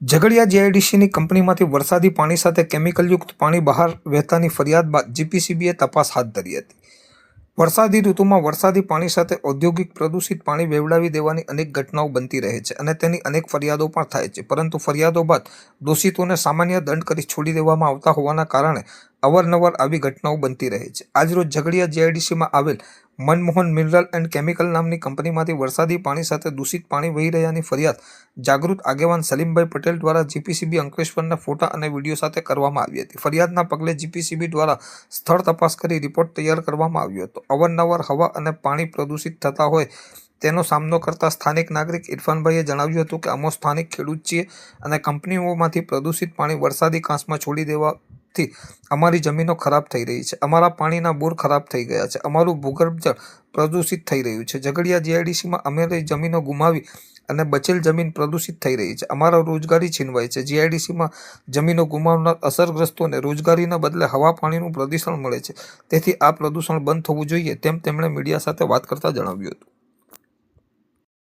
ઝઘડિયા જીઆઈડીસીની કંપનીમાંથી વરસાદી પાણી સાથે કેમિકલયુક્ત પાણી બહાર વહેતાની ફરિયાદ બાદ જીપીસીબીએ તપાસ હાથ ધરી હતી. વરસાદી ઋતુમાં વરસાદી પાણી સાથે ઔદ્યોગિક પ્રદૂષિત પાણી વેવડાવી દેવાની અનેક ઘટનાઓ બનતી રહે છે અને તેની અનેક ફરિયાદો પણ થાય છે. પરંતુ ફરિયાદો બાદ દોષિતોને સામાન્ય દંડ કરી છોડી દેવામાં આવતા હોવાના કારણે અવારનવાર આવી ઘટનાઓ બનતી રહે છે. આજરોજ ઝઘડિયા જીઆઈડીસીમાં આવેલ મનમોહન મિનરલ એન્ડ કેમિકલ નામની કંપનીમાંથી વરસાદી પાણી સાથે દૂષિત પાણી વહી રહ્યાની ફરિયાદ જાગૃત આગેવાન સલીમભાઈ પટેલ દ્વારા જીપીસીબી અંકલેશ્વરના ફોટા અને વીડિયો સાથે કરવામાં આવી હતી. ફરિયાદના પગલે જીપીસીબી દ્વારા સ્થળ તપાસ કરી રિપોર્ટ તૈયાર કરવામાં આવ્યો હતો. અવારનવાર હવા અને પાણી પ્રદૂષિત થતા હોય તેનો સામનો કરતા સ્થાનિક નાગરિક ઇરફાનભાઈએ જણાવ્યું હતું કે, અમો સ્થાનિક ખેડૂત છીએ અને કંપનીઓમાંથી પ્રદૂષિત પાણી વરસાદી કાંસમાં છોડી દેવાથી અમારી જમીનો ખરાબ થઈ રહી છે. અમારા પાણીના બોર ખરાબ થઈ ગયા છે. અમારું ભૂગર્ભ જળ પ્રદૂષિત થઈ રહ્યું છે. ઝઘડિયા જીઆઈડીસીમાં અમે જમીનો ગુમાવી અને બચેલ જમીન પ્રદૂષિત થઈ રહી છે. અમારો રોજગારી છીનવાય છે. જીઆઈડીસીમાં જમીનો ગુમાવનાર અસરગ્રસ્તોને રોજગારીના બદલે હવા પાણીનું પ્રદૂષણ મળે છે. તેથી આ પ્રદૂષણ બંધ થવું જોઈએ તેમ તેમણે મીડિયા સાથે વાત કરતા જણાવ્યું હતું.